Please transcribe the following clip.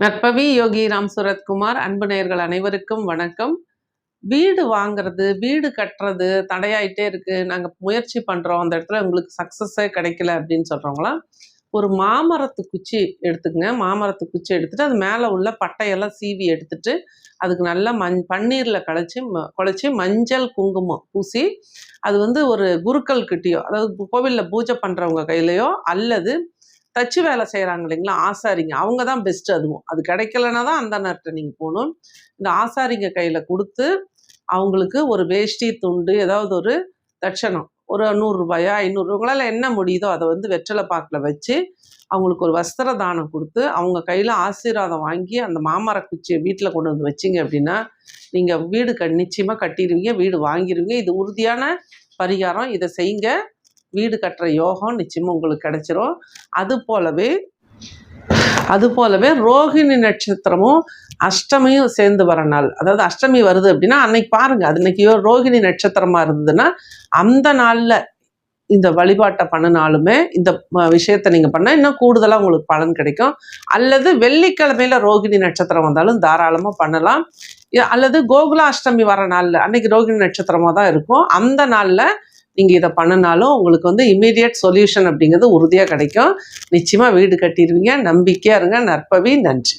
நட்பவி யோகி ராம் சுரத்குமார் அன்பு நேயர்கள் அனைவருக்கும் வணக்கம். வீடு வாங்குறது வீடு கட்டுறது தடையாயிட்டே இருக்கு. நாங்கள் முயற்சி பண்ணுறோம் அந்த இடத்துல உங்களுக்கு சக்ஸஸே கிடைக்கல அப்படின்னு சொல்கிறவங்களாம் ஒரு மாமரத்து குச்சி எடுத்துக்கங்க. மாமரத்து குச்சி எடுத்துட்டு அது மேலே உள்ள பட்டையெல்லாம் சீவி எடுத்துட்டு அதுக்கு நல்லா மண் பன்னீரில் கழிச்சு ம- குழைச்சி மஞ்சள் குங்குமம் பூசி அது வந்து ஒரு குருக்கள் கிட்டேயோ அதாவது கோவிலில் பூஜை பண்ணுறவங்க கையிலையோ அல்லது தச்சு வேலை செய்கிறாங்க இல்லைங்களா? ஆசாரிங்க. அவங்க தான் பெஸ்ட் அதுவும். அது கிடைக்கலன்னா தான் அந்த நேரத்தில் நீங்கள் போகணும். இந்த ஆசாரிங்க கையில் கொடுத்து அவங்களுக்கு ஒரு வேஷ்டி துண்டு ஏதாவது ஒரு தட்சணம். ஒரு நூறுரூபாயா ஐநூறு உங்களால் என்ன முடியுதோ அதை வந்து வெற்றிலை பாக்கில் வச்சு அவங்களுக்கு ஒரு வஸ்திர தானம் கொடுத்து அவங்க கையில் ஆசீர்வாதம் வாங்கி அந்த மாமர குச்சியை வீட்டில் கொண்டு வந்து வச்சிங்க அப்படின்னா நீங்கள் வீடு க நிச்சயமாக கட்டிடுவீங்க வீடு வாங்கிடுவீங்க. இது உறுதியான பரிகாரம். இதை செய்யுங்க. வீடு கட்டுற யோகம் நிச்சயமாக உங்களுக்கு கிடைச்சிரும். அது போலவே அது போலவே ரோகிணி நட்சத்திரமும் அஷ்டமியும் சேர்ந்து வர நாள். அதாவது அஷ்டமி வருது அப்படின்னா அன்னைக்கு பாருங்க அது இன்னைக்கு ரோகிணி நட்சத்திரமா இருந்ததுன்னா அந்த நாள்ல இந்த வழிபாட்டை பண்ணினாலுமே இந்த விஷயத்த விஷயத்தை நீங்க பண்ணா இன்னும் கூடுதலா உங்களுக்கு பலன் கிடைக்கும். அல்லது வெள்ளிக்கிழமையில ரோகிணி நட்சத்திரம் வந்தாலும் தாராளமா பண்ணலாம். அல்லது கோகுலாஷ்டமி வர நாளில் அன்னைக்கு ரோகிணி நட்சத்திரமா தான் இருக்கும். அந்த நாள்ல நீங்கள் இதை பண்ணினாலும் உங்களுக்கு வந்து இமீடியட் சொல்யூஷன் அப்படிங்கிறது உறுதியாக கிடைக்கும். நிச்சயமாக வீடு கட்டிடுவீங்க. நம்பிக்கையாக இருங்க. நற்பவி. நன்றி.